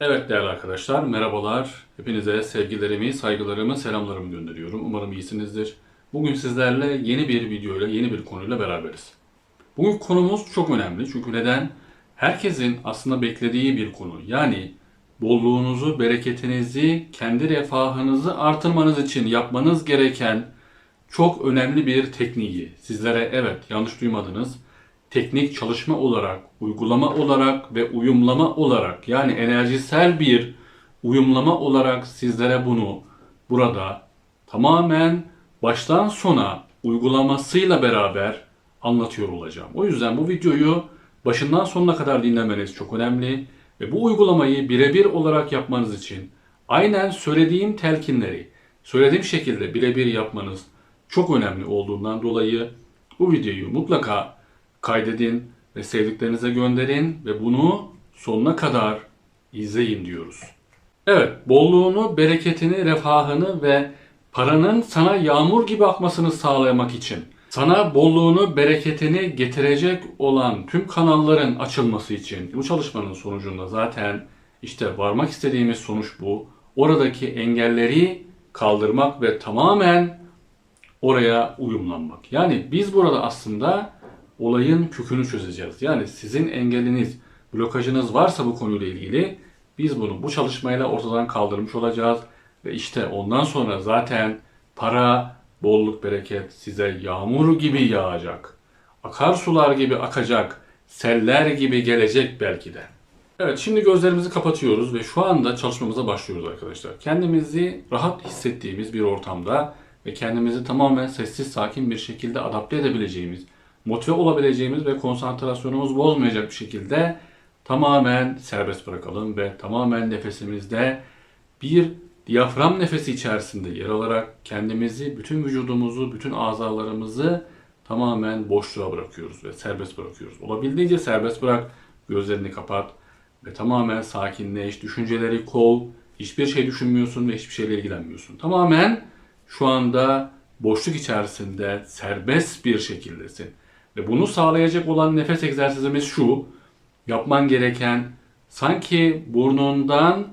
Evet değerli arkadaşlar, merhabalar. Hepinize sevgilerimi, saygılarımı, selamlarımı gönderiyorum. Umarım iyisinizdir. Bugün sizlerle yeni bir videoyla, yeni bir konuyla beraberiz. Bugün konumuz çok önemli. Çünkü neden? Herkesin aslında beklediği bir konu. Yani bolluğunuzu, bereketinizi, kendi refahınızı artırmanız için yapmanız gereken çok önemli bir tekniği. Sizlere evet yanlış duymadınız teknik çalışma olarak, uygulama olarak ve uyumlama olarak yani enerjisel bir uyumlama olarak sizlere bunu burada tamamen baştan sona uygulamasıyla beraber anlatıyor olacağım. O yüzden bu videoyu başından sonuna kadar dinlemeniz çok önemli ve bu uygulamayı birebir olarak yapmanız için aynen söylediğim telkinleri söylediğim şekilde birebir yapmanız çok önemli olduğundan dolayı bu videoyu mutlaka kaydedin ve sevdiklerinize gönderin ve bunu sonuna kadar izleyin diyoruz. Evet, bolluğunu, bereketini, refahını ve paranın sana yağmur gibi akmasını sağlamak için sana bolluğunu, bereketini getirecek olan tüm kanalların açılması için bu çalışmanın sonucunda zaten işte varmak istediğimiz sonuç bu. Oradaki engelleri kaldırmak ve tamamen oraya uyumlanmak. Yani biz burada aslında olayın kökünü çözeceğiz. Yani sizin engeliniz, blokajınız varsa bu konuyla ilgili biz bunu bu çalışmayla ortadan kaldırmış olacağız. Ve işte ondan sonra zaten para, bolluk, bereket size yağmur gibi yağacak. Akarsular gibi akacak, seller gibi gelecek belki de. Evet şimdi gözlerimizi kapatıyoruz ve şu anda çalışmamıza başlıyoruz arkadaşlar. Kendimizi rahat hissettiğimiz bir ortamda ve kendimizi tamamen sessiz sakin bir şekilde adapte edebileceğimiz, motive olabileceğimiz ve konsantrasyonumuz bozmayacak bir şekilde tamamen serbest bırakalım ve tamamen nefesimizde bir diyafram nefesi içerisinde yer alarak kendimizi, bütün vücudumuzu, bütün azalarımızı tamamen boşluğa bırakıyoruz ve serbest bırakıyoruz. Olabildiğince serbest bırak, gözlerini kapat ve tamamen sakinleş, düşünceleri kov, hiçbir şey düşünmüyorsun ve hiçbir şeyle ilgilenmiyorsun. Tamamen şu anda boşluk içerisinde serbest bir şekildesin. Ve bunu sağlayacak olan nefes egzersizimiz şu. Yapman gereken sanki burnundan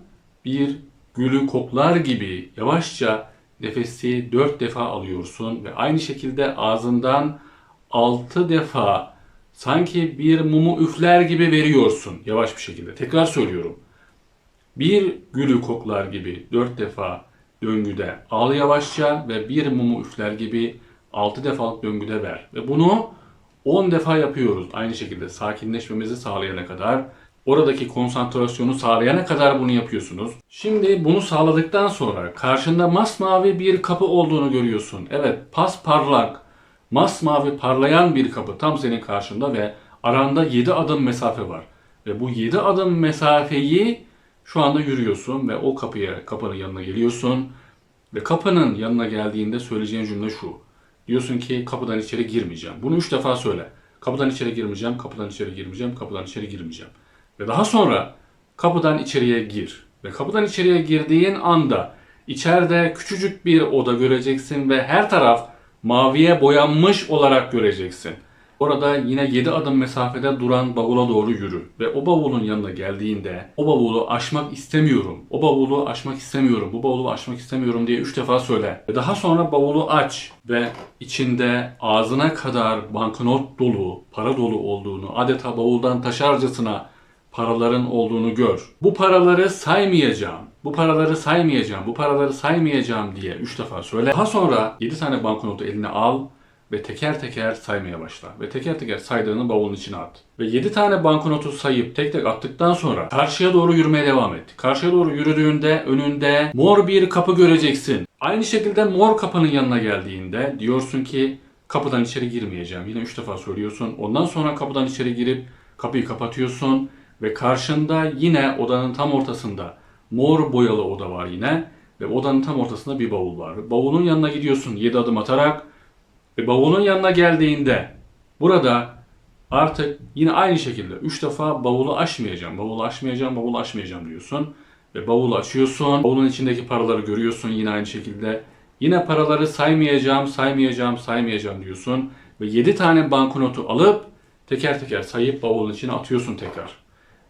bir gülü koklar gibi yavaşça nefesi 4 defa alıyorsun ve aynı şekilde ağzından 6 defa sanki bir mumu üfler gibi veriyorsun yavaş bir şekilde. Tekrar söylüyorum. Bir gülü koklar gibi 4 defa döngüde al yavaşça ve bir mumu üfler gibi 6 defalık döngüde ver. Ve bunu 10 defa yapıyoruz. Aynı şekilde sakinleşmemizi sağlayana kadar, oradaki konsantrasyonu sağlayana kadar bunu yapıyorsunuz. Şimdi bunu sağladıktan sonra karşında masmavi bir kapı olduğunu görüyorsun. Evet, pas parlak, masmavi parlayan bir kapı tam senin karşında ve aranda 7 adım mesafe var. Ve bu 7 adım mesafeyi şu anda yürüyorsun ve o kapıya, kapının yanına geliyorsun. Ve kapının yanına geldiğinde söyleyeceğin cümle şu. Diyorsun ki kapıdan içeri girmeyeceğim. Bunu üç defa söyle. Kapıdan içeri girmeyeceğim, kapıdan içeri girmeyeceğim, kapıdan içeri girmeyeceğim. Ve daha sonra kapıdan içeriye gir. Ve kapıdan içeriye girdiğin anda içeride küçücük bir oda göreceksin ve her taraf maviye boyanmış olarak göreceksin. Orada yine 7 adım mesafede duran bavula doğru yürü ve o bavulun yanına geldiğinde o bavulu aşmak istemiyorum. O bavulu aşmak istemiyorum. Bu bavulu aşmak istemiyorum diye 3 defa söyle. Ve daha sonra bavulu aç ve içinde ağzına kadar banknot dolu, para dolu olduğunu, adeta bavuldan taşarcasına paraların olduğunu gör. Bu paraları saymayacağım. Bu paraları saymayacağım. Bu paraları saymayacağım diye 3 defa söyle. Daha sonra 7 tane banknotu eline al ve teker teker saymaya başla. Ve teker teker saydığını bavulun içine at. Ve 7 tane banknotu sayıp tek tek attıktan sonra karşıya doğru yürümeye devam et. Karşıya doğru yürüdüğünde önünde mor bir kapı göreceksin. Aynı şekilde mor kapının yanına geldiğinde diyorsun ki kapıdan içeri girmeyeceğim. Yine 3 defa söylüyorsun. Ondan sonra kapıdan içeri girip kapıyı kapatıyorsun ve karşında yine odanın tam ortasında mor boyalı oda var yine ve odanın tam ortasında bir bavul var. Bavulun yanına gidiyorsun 7 adım atarak ve bavulun yanına geldiğinde burada artık yine aynı şekilde 3 defa bavulu açmayacağım, bavulu açmayacağım, bavulu açmayacağım diyorsun. Ve bavulu açıyorsun. Bavulun içindeki paraları görüyorsun yine aynı şekilde. Yine paraları saymayacağım, saymayacağım, saymayacağım diyorsun. Ve 7 tane banknotu alıp teker teker sayıp bavulun içine atıyorsun tekrar.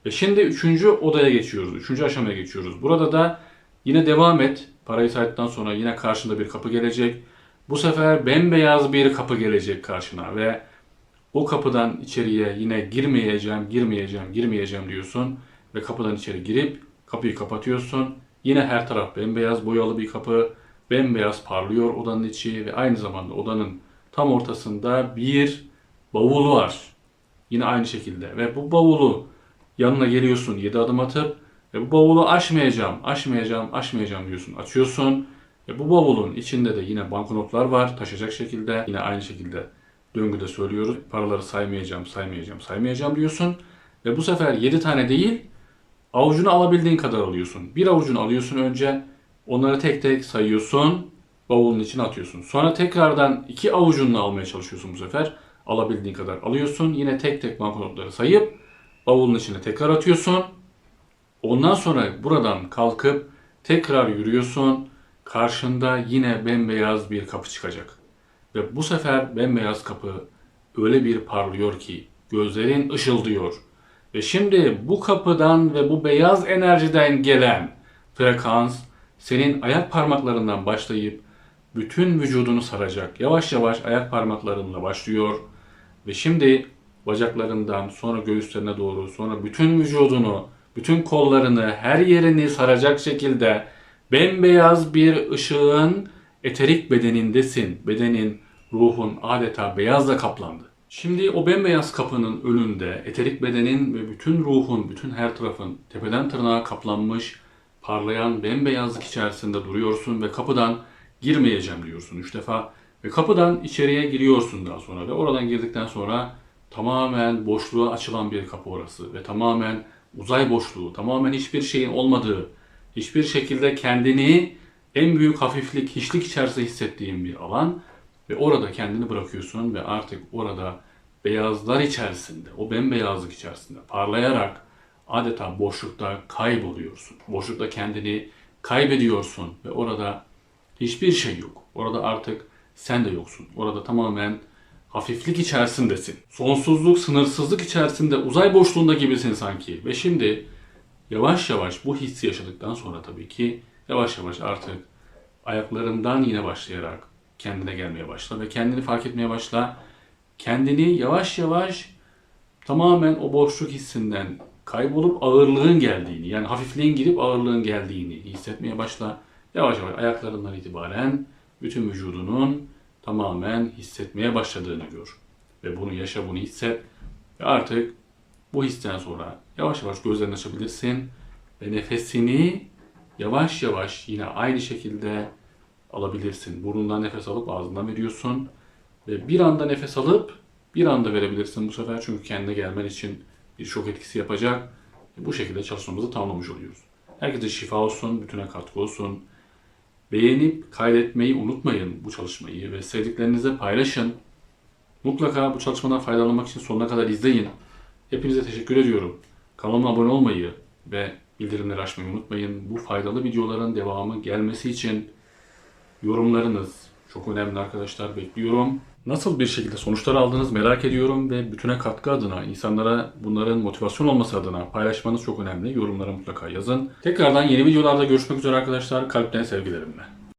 Ve şimdi üçüncü odaya geçiyoruz. Üçüncü aşamaya geçiyoruz. Burada da yine devam et. Parayı saydıktan sonra yine karşında bir kapı gelecek. Bu sefer bembeyaz bir kapı gelecek karşına ve o kapıdan içeriye yine girmeyeceğim, girmeyeceğim, girmeyeceğim diyorsun ve kapıdan içeri girip kapıyı kapatıyorsun. Yine her taraf bembeyaz boyalı bir kapı, bembeyaz parlıyor odanın içi ve aynı zamanda odanın tam ortasında bir bavul var. Yine aynı şekilde ve bu bavulu yanına geliyorsun 7 adım atıp ve bu bavulu açmayacağım, açmayacağım, açmayacağım diyorsun. Açıyorsun ve bu bavulun içinde de yine banknotlar var taşacak şekilde. Yine aynı şekilde döngüde söylüyoruz. Paraları saymayacağım, saymayacağım, saymayacağım diyorsun. Ve bu sefer 7 tane değil, avucunu alabildiğin kadar alıyorsun. Bir avucunu alıyorsun önce, onları tek tek sayıyorsun, bavulun içine atıyorsun. Sonra tekrardan iki avucunla almaya çalışıyorsun bu sefer. Alabildiğin kadar alıyorsun. Yine tek tek banknotları sayıp bavulun içine tekrar atıyorsun. Ondan sonra buradan kalkıp tekrar yürüyorsun. Karşında yine bembeyaz bir kapı çıkacak. Ve bu sefer bembeyaz kapı öyle bir parlıyor ki gözlerin ışıldıyor. Ve şimdi bu kapıdan ve bu beyaz enerjiden gelen frekans senin ayak parmaklarından başlayıp bütün vücudunu saracak. Yavaş yavaş ayak parmaklarınla başlıyor. Ve şimdi bacaklarından sonra göğüslerine doğru sonra bütün vücudunu, bütün kollarını, her yerini saracak şekilde bembeyaz bir ışığın eterik bedenindesin. Bedenin, ruhun adeta beyazla kaplandı. Şimdi o bembeyaz kapının önünde eterik bedenin ve bütün ruhun, bütün her tarafın tepeden tırnağa kaplanmış, parlayan bembeyazlık içerisinde duruyorsun ve kapıdan girmeyeceğim diyorsun üç defa. Ve kapıdan içeriye giriyorsun daha sonra ve oradan girdikten sonra tamamen boşluğa açılan bir kapı orası ve tamamen uzay boşluğu, tamamen hiçbir şeyin olmadığı, hiçbir şekilde kendini en büyük hafiflik, hiçlik içerisinde hissettiğin bir alan ve orada kendini bırakıyorsun ve artık orada beyazlar içerisinde, o bembeyazlık içerisinde parlayarak adeta boşlukta kayboluyorsun. Boşlukta kendini kaybediyorsun ve orada hiçbir şey yok. Orada artık sen de yoksun. Orada tamamen hafiflik içerisindesin. Sonsuzluk, sınırsızlık içerisinde, uzay boşluğunda gibisin sanki. Ve şimdi yavaş yavaş bu hissi yaşadıktan sonra tabii ki yavaş yavaş artık ayaklarından yine başlayarak kendine gelmeye başla ve kendini fark etmeye başla. Kendini yavaş yavaş tamamen o boşluk hissinden kaybolup ağırlığın geldiğini yani hafifliğin gidip ağırlığın geldiğini hissetmeye başla. Yavaş yavaş ayaklarından itibaren bütün vücudunun tamamen hissetmeye başladığını gör. Ve bunu yaşa, bunu hisset. Ve artık bu histen sonra yavaş yavaş gözlerini açabilirsin. Ve nefesini yavaş yavaş yine aynı şekilde alabilirsin. Burnundan nefes alıp ağzından veriyorsun. Ve bir anda nefes alıp bir anda verebilirsin bu sefer. Çünkü kendine gelmen için bir şok etkisi yapacak. Ve bu şekilde çalışmamızı tamamlamış oluyoruz. Herkese şifa olsun, bütüne katkı olsun. Beğenip kaydetmeyi unutmayın bu çalışmayı ve sevdiklerinize paylaşın. Mutlaka bu çalışmadan faydalanmak için sonuna kadar izleyin. Hepinize teşekkür ediyorum. Kanalıma abone olmayı ve bildirimleri açmayı unutmayın. Bu faydalı videoların devamı gelmesi için yorumlarınız çok önemli arkadaşlar bekliyorum. Nasıl bir şekilde sonuçlar aldınız merak ediyorum ve bütüne katkı adına, insanlara bunların motivasyon olması adına paylaşmanız çok önemli. Yorumlara mutlaka yazın. Tekrardan yeni videolarda görüşmek üzere arkadaşlar. Kalpten sevgilerimle.